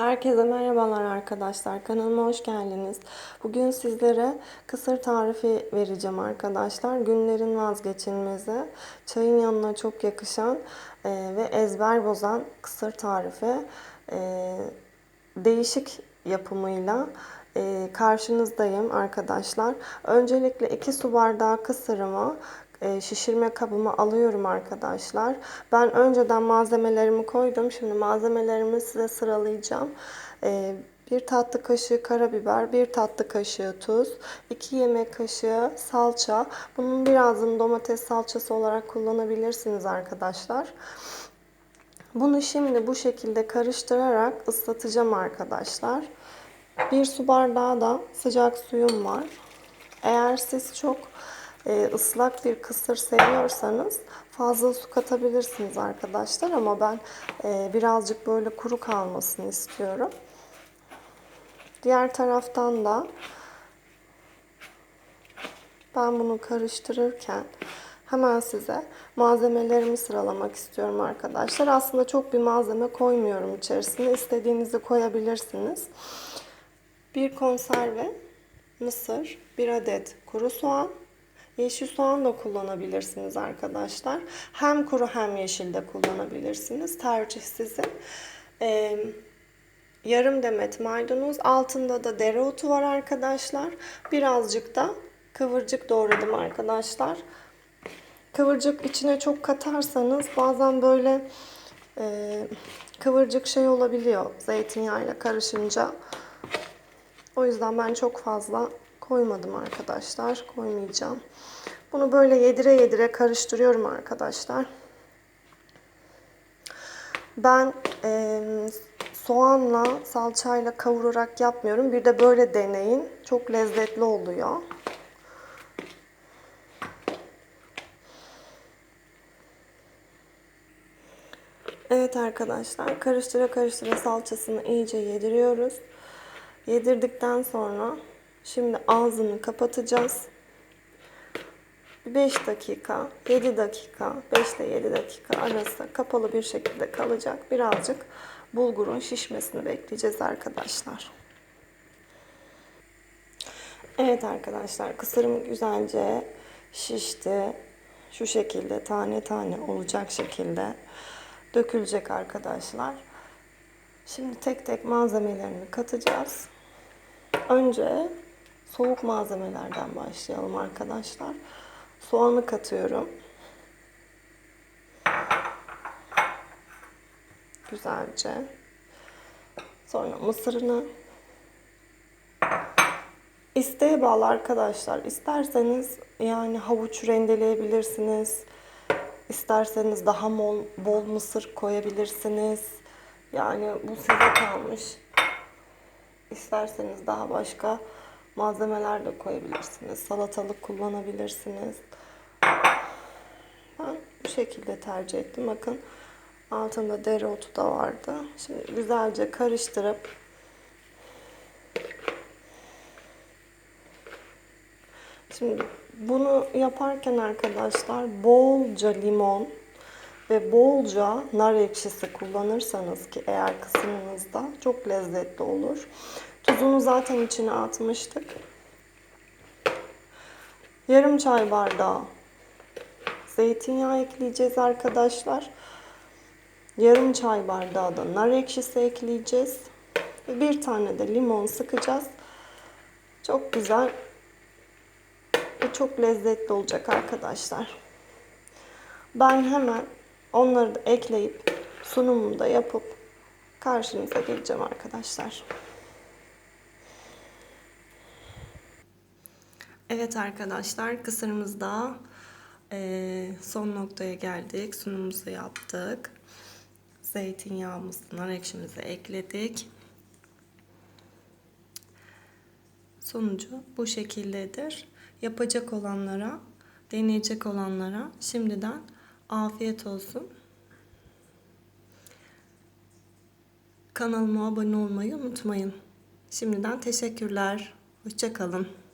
Herkese merhabalar arkadaşlar. Kanalıma hoş geldiniz. Bugün sizlere kısır tarifi vereceğim arkadaşlar. Günlerin vazgeçilmezi, çayın yanına çok yakışan e, ve ezber bozan kısır tarifi. E, değişik yapımıyla e, karşınızdayım arkadaşlar. Öncelikle 2 su bardağı kısırımı şişirme kabıma alıyorum arkadaşlar. Ben önceden malzemelerimi koydum. Şimdi malzemelerimi size sıralayacağım. E, bir tatlı kaşığı karabiber, bir tatlı kaşığı tuz, 2 yemek kaşığı salça. Bunun birazını domates salçası olarak kullanabilirsiniz arkadaşlar. Bunu şimdi bu şekilde karıştırarak ıslatacağım arkadaşlar. Bir su bardağı da sıcak suyum var. Eğer siz çok e, ıslak bir kısır seviyorsanız fazla su katabilirsiniz arkadaşlar. Ama ben e, birazcık böyle kuru kalmasını istiyorum. Diğer taraftan da ben bunu karıştırırken hemen size malzemelerimi sıralamak istiyorum arkadaşlar. Aslında çok bir malzeme koymuyorum içerisine. İstediğinizi koyabilirsiniz. Bir konserve mısır, bir adet kuru soğan, yeşil soğan da kullanabilirsiniz arkadaşlar. Hem kuru hem yeşil de kullanabilirsiniz. Tercih sizin. Ee, yarım demet maydanoz, altında da dereotu var arkadaşlar. Birazcık da kıvırcık doğradım arkadaşlar. Kıvırcık içine çok katarsanız bazen böyle e, kıvırcık şey olabiliyor zeytinyağıyla karışınca. O yüzden ben çok fazla koymadım arkadaşlar. Koymayacağım. Bunu böyle yedire yedire karıştırıyorum arkadaşlar. Ben e, soğanla salçayla kavurarak yapmıyorum. Bir de böyle deneyin. Çok lezzetli oluyor. Evet arkadaşlar karıştıra karıştıra salçasını iyice yediriyoruz. Yedirdikten sonra şimdi ağzını kapatacağız. 5 dakika, 7 dakika, 5 ile 7 dakika arası kapalı bir şekilde kalacak. Birazcık bulgurun şişmesini bekleyeceğiz arkadaşlar. Evet arkadaşlar kısırım güzelce şişti. Şu şekilde tane tane olacak şekilde dökülecek arkadaşlar. Şimdi tek tek malzemelerini katacağız. Önce soğuk malzemelerden başlayalım arkadaşlar. Soğanı katıyorum. Güzelce. Sonra mısırını. İsteğe bağlı arkadaşlar. İsterseniz yani havuç rendeleyebilirsiniz. İsterseniz daha bol, bol mısır koyabilirsiniz. Yani bu size kalmış. İsterseniz daha başka malzemeler de koyabilirsiniz. Salatalık kullanabilirsiniz. Ben bu şekilde tercih ettim. Bakın altında dereotu da vardı. Şimdi güzelce karıştırıp Şimdi bunu yaparken arkadaşlar bolca limon ve bolca nar ekşisi kullanırsanız ki eğer kısmınızda çok lezzetli olur. Tuzunu zaten içine atmıştık. Yarım çay bardağı zeytinyağı ekleyeceğiz arkadaşlar. Yarım çay bardağı da nar ekşisi ekleyeceğiz. Bir tane de limon sıkacağız. Çok güzel ve çok lezzetli olacak arkadaşlar. Ben hemen onları da ekleyip sunumumu da yapıp karşınıza geleceğim arkadaşlar. Evet arkadaşlar kısırımızda e, son noktaya geldik. Sunumumuzu yaptık. Zeytinyağımızı, nar ekşimizi ekledik. Sonucu bu şekildedir. Yapacak olanlara, deneyecek olanlara şimdiden afiyet olsun. Kanalıma abone olmayı unutmayın. Şimdiden teşekkürler. Hoşçakalın.